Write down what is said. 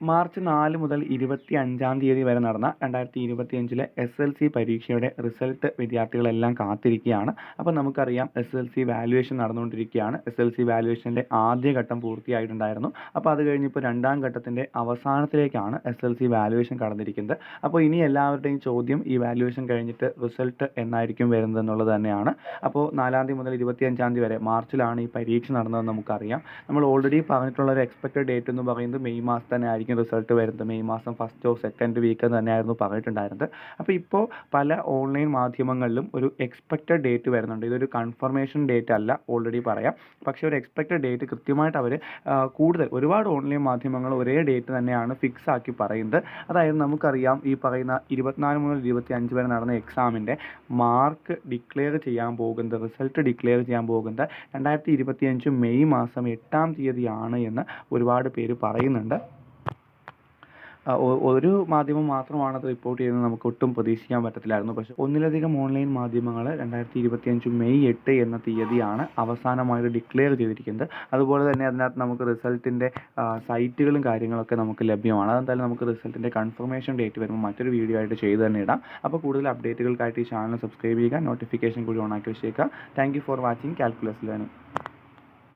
March നാല് മുതൽ ഇരുപത്തി അഞ്ചാം തീയതി വരെ നടന്ന രണ്ടായിരത്തി ഇരുപത്തി അഞ്ചിലെ എസ് എൽ സി പരീക്ഷയുടെ റിസൾട്ട് വിദ്യാർത്ഥികളെല്ലാം കാത്തിരിക്കുകയാണ്. അപ്പോൾ നമുക്കറിയാം എസ് എൽ സി വാല്യുവേഷൻ നടന്നുകൊണ്ടിരിക്കുകയാണ്. എസ് എൽ സി വാല്യുവേഷന്റെ ആദ്യഘട്ടം പൂർത്തിയായിട്ടുണ്ടായിരുന്നു. അപ്പോൾ അത് കഴിഞ്ഞിപ്പോൾ രണ്ടാം ഘട്ടത്തിന്റെ അവസാനത്തിലേക്കാണ് എസ് എൽ സി വാല്യുവേഷൻ കടന്നിരിക്കുന്നത്. അപ്പോൾ ഇനി എല്ലാവരുടെയും ചോദ്യം ഈ വാല്യുവേഷൻ കഴിഞ്ഞിട്ട് റിസൾട്ട് എന്നായിരിക്കും വരുന്നത് എന്നുള്ളത് തന്നെയാണ്. അപ്പോൾ നാലാം തീയതി മുതൽ ഇരുപത്തി അഞ്ചാം തീയതി വരെ മാർച്ചിലാണ് ഈ പരീക്ഷ നടന്നതെന്ന് നമുക്കറിയാം. നമ്മൾ ഓൾറെഡി പറഞ്ഞിട്ടുള്ള ഒരു എക്സ്പെക്റ്റഡ് ഡേറ്റ് എന്ന് പറയുന്നത് മെയ് മാസം തന്നെ ആയിരിക്കും. റിസൾട്ട് വരുന്നത് മെയ് മാസം ഫസ്റ്റോ സെക്കൻഡ് വീക്ക് തന്നെയായിരുന്നു പറഞ്ഞിട്ടുണ്ടായിരുന്നത്. അപ്പോൾ ഇപ്പോൾ പല ഓൺലൈൻ മാധ്യമങ്ങളിലും ഒരു എക്സ്പെക്റ്റഡ് ഡേറ്റ് വരുന്നുണ്ട്. ഇതൊരു കൺഫർമേഷൻ ഡേറ്റ് അല്ല ഓൾറെഡി പറയാം. പക്ഷേ ഒരു എക്സ്പെക്റ്റഡ് ഡേറ്റ് കൃത്യമായിട്ട് അവർ കൂടുതൽ ഒരുപാട് ഓൺലൈൻ മാധ്യമങ്ങൾ ഒരേ ഡേറ്റ് തന്നെയാണ് ഫിക്സ് ആക്കി പറയുന്നത്. അതായത് നമുക്കറിയാം ഈ പറയുന്ന ഇരുപത്തിനാല് മുതൽ ഇരുപത്തി അഞ്ച് വരെ നടന്ന എക്സാമിന്റെ മാർക്ക് ഡിക്ലെയർ ചെയ്യാൻ പോകുന്നത് റിസൾട്ട് ഡിക്ലെയർ ചെയ്യാൻ പോകുന്നത് രണ്ടായിരത്തി ഇരുപത്തി അഞ്ച് മെയ് മാസം എട്ടാം തീയതിയാണ് എന്ന് ഒരുപാട് പേര് പറയുന്നുണ്ട്. ഒരു മാധ്യമം മാത്രമാണ് അത് റിപ്പോർട്ട് ചെയ്തത് നമുക്ക് ഒട്ടും പ്രതീക്ഷിക്കാൻ പറ്റത്തില്ലായിരുന്നു. പക്ഷെ ഒന്നിലധികം ഓൺലൈൻ മാധ്യമങ്ങൾ രണ്ടായിരത്തി ഇരുപത്തി അഞ്ച് മെയ് എട്ട് എന്ന തീയതിയാണ് അവസാനമായിട്ട് ഡിക്ലെയർ ചെയ്തിരിക്കുന്നത്. അതുപോലെ തന്നെ അതിനകത്ത് നമുക്ക് റിസൾട്ടിന്റെ സൈറ്റുകളും കാര്യങ്ങളൊക്കെ നമുക്ക് ലഭ്യമാണ്. അതെന്തായാലും നമുക്ക് റിസൾട്ടിന്റെ കൺഫർമേഷൻ ഡേറ്റ് വരുമ്പോൾ മറ്റൊരു വീഡിയോ ആയിട്ട് ചെയ്തു തന്നെ ഇടാം. അപ്പോൾ കൂടുതൽ അപ്ഡേറ്റുകൾക്കായിട്ട് ഈ ചാനൽ സബ്സ്ക്രൈബ് ചെയ്യുക നോട്ടിഫിക്കേഷൻ കൂടി ഓൺ ആക്കി വെച്ചേക്കുക. Thank you for watching calculus learning